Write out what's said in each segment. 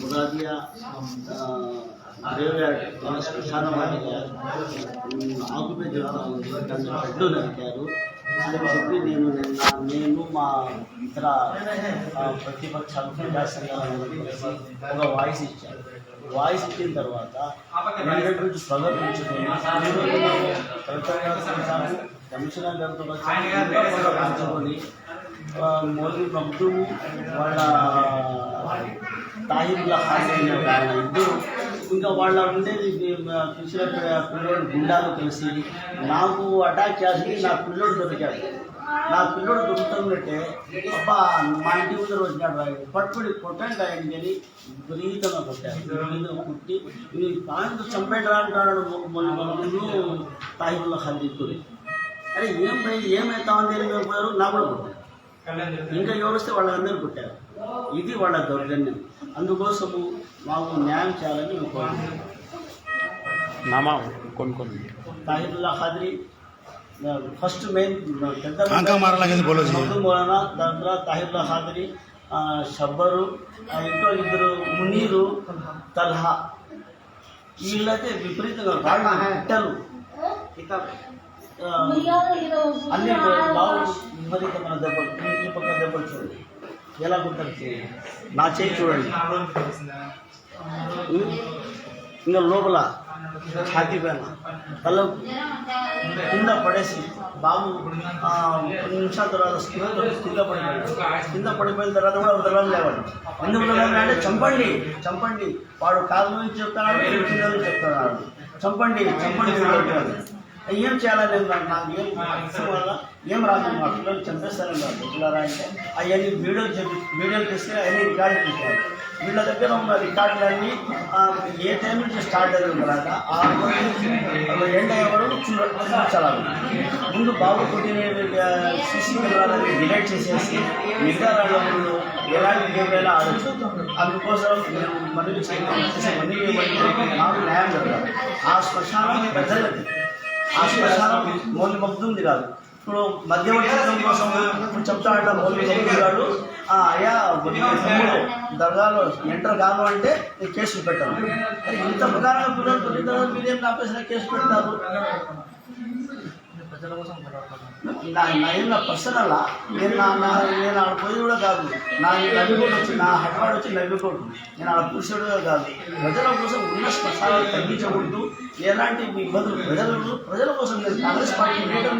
మురాదియా అని చెప్పి నేను నిన్న నేను మా ఇతర ప్రతిపక్షాలు ప్రజా సంఘాలను కలిసి ఒక వాయిస్ ఇచ్చాను వాయిస్ ఇచ్చిన తర్వాత కలెక్టర్ కమిషనర్ గారితో పంచుకొని మోదీ మగ్దుము వాళ్ళ తాహిబుల్లా ఖాన్ అయిన వాళ్ళ ఇద్దరు ఇంకా వాళ్ళ ఉండేది చూసిన పిల్లోడు గుండాలు కలిసి నాకు అటాక్ చేసి నా పిల్లోడు దొరికాడు నా పిల్లోడు దొరుకుతున్నట్టే అబ్బా మా ఇంటి ముందర వచ్చినాడు పట్టుబడి కొట్టండి ఆయన అని విపరీతంగా విపరీతంగా కొట్టి ఈ పాయింట్ చంపేట అంటాడు. మొన్న ముందు తాహిబుల్లా దిక్కుని ಅದೇ ಏನ್ ಬೆಳಿಗ್ಗೆ ಏಮಾಯ್ತಾ ಅಂತ ಹೇಳಿ ಹೋಗೋರು ನಾವುಗಳು ಹಿಂಗ ವ್ಯವಸ್ಥೆ ಒಳ್ಳೆ ಅಂದ್ರೆ ಬಿಟ್ಟೇವೆ ಇದು ಒಳ್ಳೆ ದೌರ್ಜನ್ಯ. ಅಂದುಗೋಸಬು ನಾವು ನ್ಯಾಯ ಚಾಲನೆ ನಮ್ಮ ಕೊಂಡ್ಕೊಂಡು ಹಾದ್ರಿ ಫಸ್ಟ್ ಮೇನ್ ಮೌಲಾನ ದಾದ್ರ ತಾಹಿರುಲ್ಲ ಹಾದ್ರಿ ಶಬ್ಬರು ಇಬ್ಬರು ಇದ್ರು ಮುನೀರು ತಲ್ಹಾ. ಇಲ್ಲದೆ ವಿಪರೀತ ಕಾರಣ ಇಟ್ಟರು అన్ని బాగు విపరీతమైన దెబ్బలు ఈ- ఈ పక్క దెబ్బలు చూడండి. ఎలా చేయి? నా చేయి చూడండి? ఇంకా లోపల ఛాతీ పైన. కళ్ళ కింద పడేసి బాబు నిమిషాల తర్వాత కింద కింద పడిపోయాడు. కింద పడిపోయిన తర్వాత కూడా వదలం లేవాడు. ఎందుకు వదలం అంటే చంపండి చంపండి. వాడు కాలు నుంచి చెప్తున్నాడు కింద చెప్తున్నాడు. చంపండి చంపండి వీడు ఏం చేయాలని నాకు. ఏం వల్ల ఏం రాదు మా పిల్లలు చంపేస్తారన్నారు బుద్ధులారా అంటే అవన్నీ వీడియోలు చెప్పి వీడియోలు తీస్తే అవన్నీ రికార్డు తీసుకోవాలి. వీళ్ళ దగ్గర ఉన్న రికార్డులన్నీ ఏ టైం నుంచి స్టార్ట్ అయ్యింది కదా ఆ ఎండ్ అయ్యే వరకు చూడ- ముందు బాబు పుట్టిన సీసీ కెమెరాలని డిలీట్ చేసేసి మిగతా రాళ్ళు ఎలాంటి గేమ్లైనా ఆడచ్చు అందుకోసం మేము మనవి చేసి మనవి మాకు న్యాయం జరగాలి. ఆ శ్మశానం పెద్దలది ఆ శ్మశానం మౌలి మగ్దుంది కాదు. ఇప్పుడు మధ్యవర్తిత్వం కోసం ఇప్పుడు చెప్తా అంట మౌలి మగ్దుం "ఆ, అయ్యా దర్గాలో ఎంటర్ కాను అంటే నేను కేసులు పెట్టాను ఇంత ప్రకారంగా పిల్లలు కొట్టిన తర్వాత మీరేం నా కేసు పెడతారు నా నా ఏం పర్సనల్ నేను నా నా నేను ఆడ పోయి కూడా కాదు. నా నవ్వికోడు వచ్చి నా హైదరాబాద్ వచ్చి నవ్వికోడు నేను ఆడ పురుషుడు కాదు. ప్రజల కోసం ఉన్న శ్మశానాలు తగ్గించకూడదు. ఎలాంటి ఇబ్బందులు ప్రజలు ప్రజల కోసం లేదు కాంగ్రెస్ పార్టీ లీడర్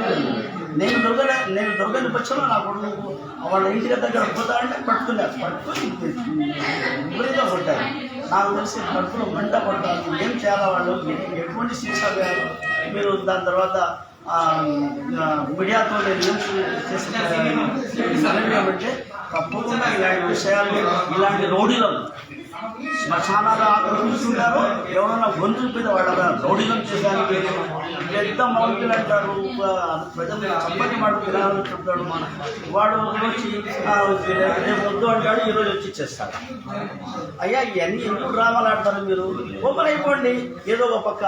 నేను దొరకలే నేను దొరకని పక్షంలో నా కొడుకు వాళ్ళ ఇంటి దగ్గర పోతా అంటే పట్టుకున్నారు పట్టుకుని విపరీతంగా కొట్టారు. నాకు తెలిసి కడుపులో మంట పడతారు ఏం చేయాలి వాళ్ళు? ఎటువంటి శిక్ష వేయాలి మీరు దాని తర్వాత మీడియాతో న్యూస్ చేస్తే తప్పకుండా ఇలాంటి విషయాలు ఇలాంటి రౌడీలను శ్మశానాలు ఆక్రమిస్తున్నారు ఎవరన్నా గొంతు మీద వాళ్ళ రౌడీలను చేశానికి పెద్ద మౌలికలు అంటారు ఆ, ప్రజలు చప్పటి మాట వినాలని చెప్తాడు మన వాడు వచ్చి రేపు వద్దు అంటాడు ఈరోజు వచ్చి చేస్తాడు. అయ్యా ఇవన్నీ ఎందుకు రావాలంటారు మీరు? ఓపెన్ అయిపోండి ఏదో ఒక పక్క.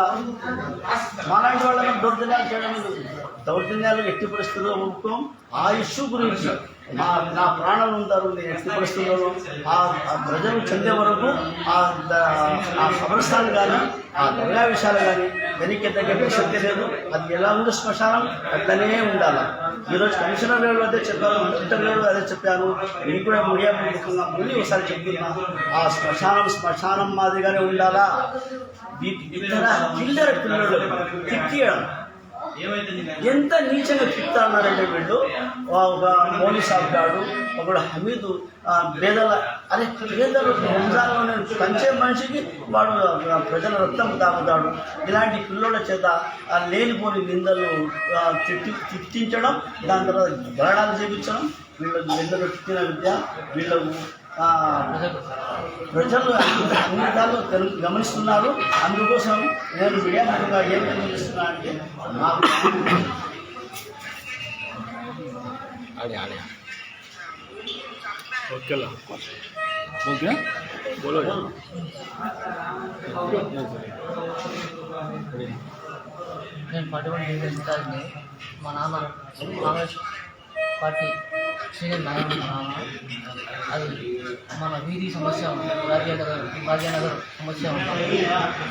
మాలాంటి వాళ్ళని దొరికినా చేయడం దౌర్జన్యాలు ఎట్టి పరిస్థితుల్లో ఉంటాం ఆ ఇష్యూ గురించి నా నా ప్రాణాలు ఉంటారు నేను ఎట్టి పరిస్థితుల్లో ఆ ప్రజలు చెందే వరకు ఆ సమరస్థాలు కానీ ఆ దర్గా విషయాలు కానీ వెనక్కి తగ్గే ప్రసక్తి లేదు. అది ఎలా ఉంది శ్మశానం అట్లనే ఉండాలి. ఈరోజు కమిషనర్ లెవెల్ అదే చెప్పాను మంత్రి లెవెల్ అదే చెప్పాను నేను కూడా మీడియా ముఖంగా మళ్ళీ ఒకసారి చెప్తున్నాను ఆ శ్మశానం శ్మశానం మాదిరిగానే ఉండాలా? వీ- ఇతర చిల్లర పిల్లలు తిట్టియడం ఎంత నీచంగా చెప్తా అన్నారంటే వీళ్ళు ఒక మౌలి సాబ్ గాడు ఒకడు హమీదు పేదల అరే పేదలు రంజాన్లోనే పంచే మనిషికి వాడు ప్రజల రక్తం తాగుతాడు. ఇలాంటి పిల్లల చేత ఆ లేనిపోని నిందలు తిట్టి తిట్టించడం దాని తర్వాత గరడాలు చేయించడం వీళ్ళు నిందలు తిట్టిన విద్య వీళ్ళకు ప్రజలు. ప్రజలు తెలుగు గమనిస్తున్నారు. అందుకోసం నేను మీడియా ముఖ్యంగా ఏం గమనిస్తున్నా అంటే ఓకేలా ఓకే నేను పట్టుబడి మా నాన్న కాంగ్రెస్ పార్టీ సీనియర్ నాయకుడు మా నాన్న అది మన వీధి సమస్య ఉంది భాగ్యనగర్ భాగ్యనగర్ సమస్య ఉంది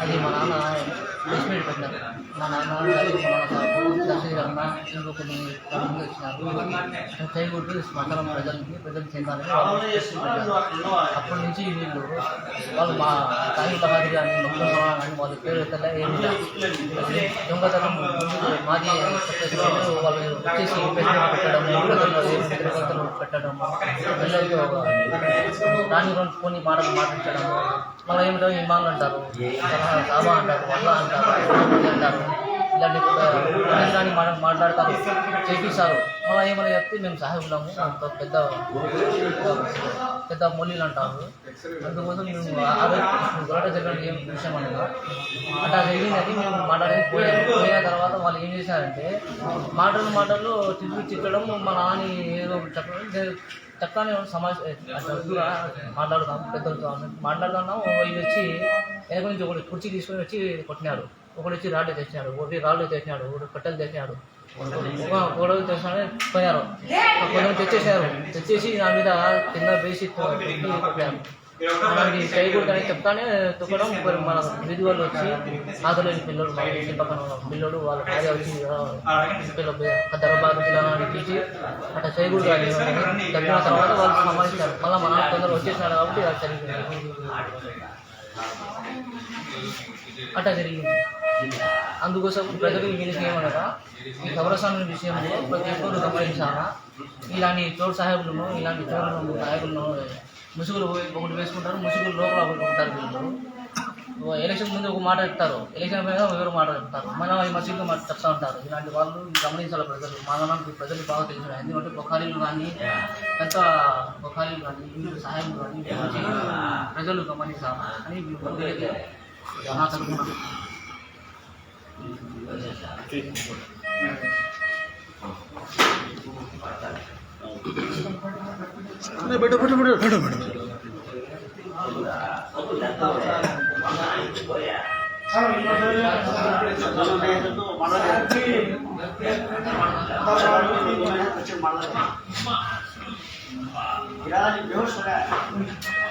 అది మా నాన్న ప్రెస్ మీట్ పెట్టినారు మా నాన్న మరియు మా నాన్న దర్శకుడు అన్న ఇంకో కొన్ని మంది వచ్చినారు చేయకూడదు మండలం ప్రజలకి ప్రజలు చెందాలని వాళ్ళు పెట్టారు. అప్పటి నుంచి వీళ్ళు వాళ్ళు మా సాయి బహాదూర్ కానీ మొత్తం కానీ వాళ్ళ పేరు ఎత్తలే ఏమి దొంగతనం మాది చెప్పేసి వాళ్ళు వాళ్ళు వచ్చేసి పెద్దలు పెట్టడం తిరుగుతలు పెట్టడం పిల్లలకి ఒక రాని రెండు కొన్ని మాటలు మాట్లాడించడం మళ్ళీ ఏమిటో ఇమాన్లు అంటారు సాబా అంటారు వల్ల అంటారు అంటారు ఇలాంటి రాని మాట మాట్లాడతారు. చేపిస్తారు మళ్ళీ ఏమైనా చెప్తే మేము సాహెబులము అంత పెద్ద పెద్ద మొల్లీలు అంటారు. అందుకోసం మేము ఆ రోజు గొడవ జరగడం ఏం విషయం అనగా అట్లా జరిగిందని మేము మాట్లాడే పోయాము. పోయిన తర్వాత వాళ్ళు ఏం చేశారంటే మాటలు మాటలు తిరిగి తిట్టడం మా నాని ఏదో చెప్పడం జరి- చక్కగానే సమాజం మాట్లాడుతాం. పెద్దలతో మాట్లాడుతున్నాం. వీళ్ళు వచ్చి ఏదో నుంచి ఒకటి కుర్చీ తీసుకొని వచ్చి కొట్టినాడు ఒకటి వచ్చి రాళ్ళు తెచ్చినాడు ఒకటి రాళ్ళు తెచ్చినాడు ఒకటి కట్టెలు తెచ్చినాడు. గొడవలు తెచ్చినాడు పోయారు కొంచెం తెచ్చేసారు తెచ్చేసి నా మీద కింద వేసి కొట్టి కొట్టారు మనకి చేయకూడదని చెప్తానే తొక్కడం మరి మన వీధి వాళ్ళు వచ్చి ఆదలేని పిల్లలు మన ఇంటి పక్కన పిల్లలు వాళ్ళ భార్య వచ్చి పిల్లలు దర్బారు తీసి అట్లా చేయకూడదు అని చెప్పిన తర్వాత వాళ్ళు సంబంధించారు మళ్ళీ మన కొందరు వచ్చేసినారు కాబట్టి అది జరిగింది. అట్లా జరిగింది. అందుకోసం ప్రజలు వీళ్ళకి ఏమనగా ఈ కబరస్థానం విషయంలో ప్రతి ఒక్కరు గమనించాలా? ఇలాంటి చోటు సాహెబులను ఇలాంటి చోటు నాయకులను ముసుగులు ఒకటి వేసుకుంటారు ముసుగులు లోపల ఒకటి ఉంటారు వీళ్ళు ఎలక్షన్ ముందు ఒక మాట చెప్తారు. ఎలక్షన్ మీద ఎవరు మాట చెప్తారు. మన ఈ మసీదులో మాట చెప్తా ఉంటారు. ఇలాంటి వాళ్ళు గమనించాలి ప్రజలు? మనకి ప్రజలు బాగా తెలుసు ఎందుకంటే బొఖారీలు కానీ పెద్ద బొఖారీలు కానీ వీళ్ళు సహాయం కానీ ప్రజలు గమనించాలి అని నా తరఫున बैठो बैठो बैठो बैठो बैठो বিরাজ বেহস হয়ে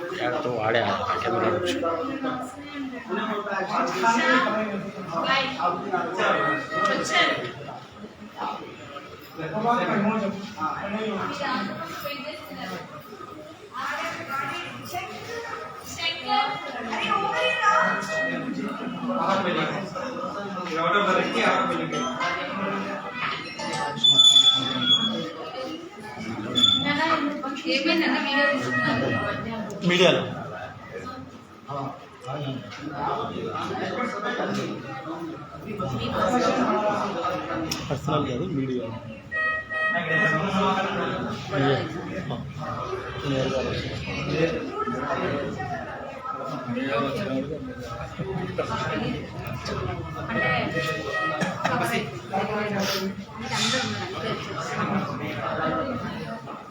మీడియాలో పర్సనల్ కాదు మీడియా అండి మీడియాలో? పర్సనల్ కాదు మీడియా. అంటే